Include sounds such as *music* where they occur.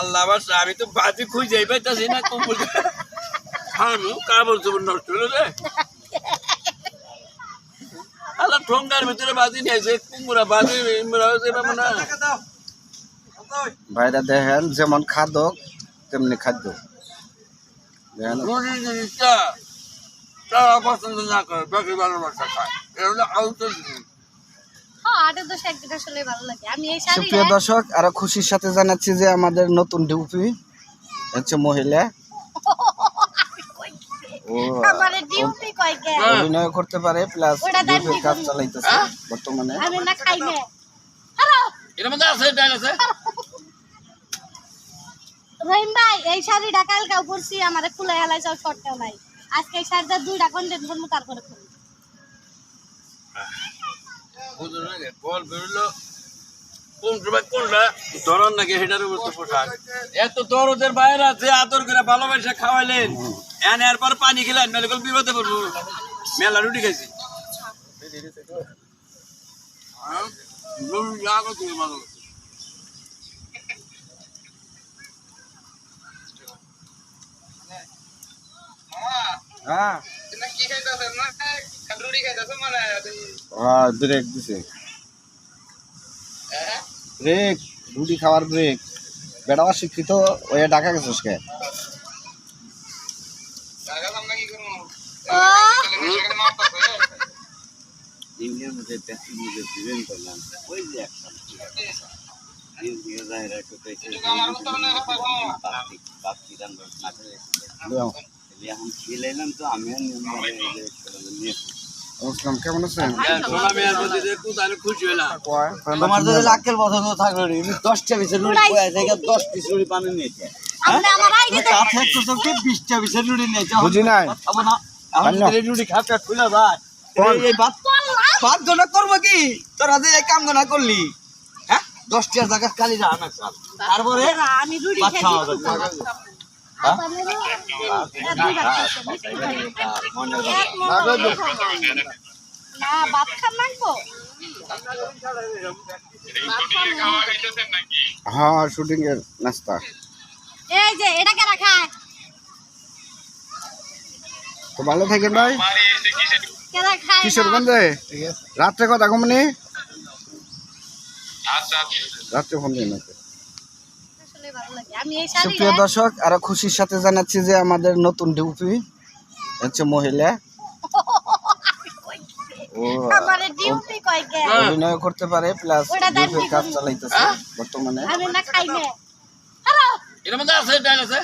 আল্লাহ বাসা আমি তো বাজি খুঁজেই পাইতাছি না কুকুর খানু কাপড় চোপড় নষ্ট হলো রে। আল্লাহ ঠোঙ্গার ভিতরে বাজি নিয়েছে কুমড়া বাজি না। ভাইরা দেখেন যেমন খাদক তেমনি খাদ্য। তারা পছন্দ না করে বাকি ভালোবাসা খায়। এটা হলো আউটের জিনিস। সুপ্রিয় দর্শক আরও খুশির সাথে জানাচ্ছি যে আমাদের নতুন ডিউপি হচ্ছে মহিলা। *laughs* অভিনয় করতে পারে প্লাস কাজ চালাইতেছে বর্তমানে। *laughs* রহিম ভাই এই শাড়িটা কালকে পরছি আমার খুলে হেলাই যাও শর্টটাও নাই। আজকে এই শাড়িটা দুইটা কন্টেন্ট করব তারপরে খুলি বুঝলো না বল বেরোলো। কোন সময় কোনটা? ধরন নাকি হেটার উপর তো পোশাক। এত দরদের বাইরে আছে আদর করে ভালোবাসা খাওয়াইলেন। এনে এরপর পানি খেলেন মেলে বিপদে পড়ব। মেলা রুটি খাইছি। হ্যাঁ? ভালো। হ্যাঁ ব্রেক দিছে। ব্রেক রুটি খাওয়ার ব্রেক বেটা শিক্ষিত ওই ঢাকা গেছিস কে? ইন্ডিয়ার মধ্যে প্যাসিভ মধ্যে প্রিভেন্ট করলাম ওই যে একটা এখন খেলাইলাম তো আমিও নিয়ে কেমন আছেন হ্যাঁ, খুশি হলাম তোমার যদি লাখের পছন্দ থাকল দশটা পিসের লুড়ি থেকে দশ পিস লুড়ি পানি নিয়েছে। বিশটা পিসের লুড়ি নিয়েছে। বুঝি নাই। না লুড়ি খাপটা খুলে কোন? এই- এই ভাত ভাত গোনা করব কি? তোরা যে এই কাম গোনা করলি। হ্যাঁ? দশটার জায়গা কালি যা তারপরে আমি রুটি খাওয়া না ভাত খান লাগবো হ্যাঁ শুটিং এর নাস্তা। এই যে এটা খায় তো ভালো থাকেন ভাই। কিশোরগঞ্জে রাত্রে কথা কমনি? রাত্রে ফোন দিন ওকে। আসলে ভালো লাগে আমি এই শাড়ি সুপ্রিয় দর্শক আরও খুশির সাথে জানাচ্ছি যে আমাদের নতুন ডিউপি হচ্ছে মহিলা। ও আমার ডিউটি কয় কে? অভিনয় করতে পারে প্লাস ডিউপির কাজ চালাইতেছে বর্তমানে। আমি না খাই না। এর মধ্যে আছে ডাল আছে।